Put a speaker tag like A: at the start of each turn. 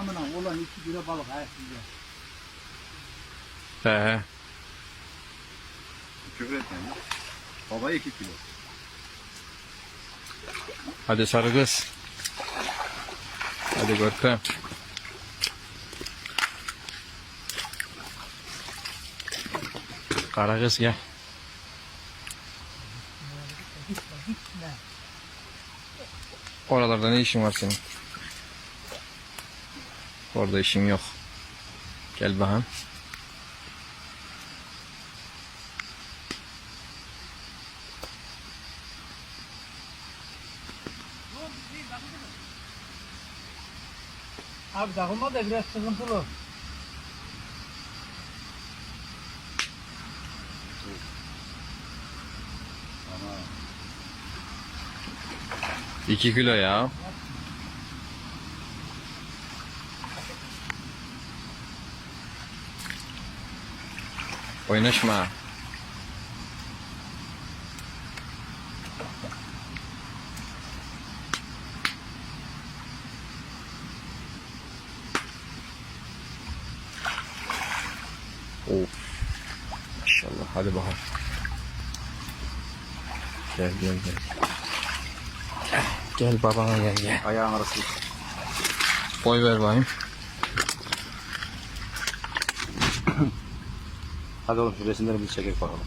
A: Amına olan iki kilo balık ha size.
B: He he.
C: Küfür ya. Baba 2 kilo.
B: Hadi sarı kız. Hadi Görkem. Kara kız gel. Oralarda ne işin var senin? Orada işim yok. Gel bakalım.
A: Abi takılma da biraz sıkıntılı.
B: 2 kilo ya. Oynaşma. Of. Maşallah. Hadi bakalım. Gel gel gel. Gel, babana gel gel.
C: ayağın arası.
B: Boy ver bakayım.
C: সাধারণ সুরেশ চন্দ্র বিশ্বাসের কথা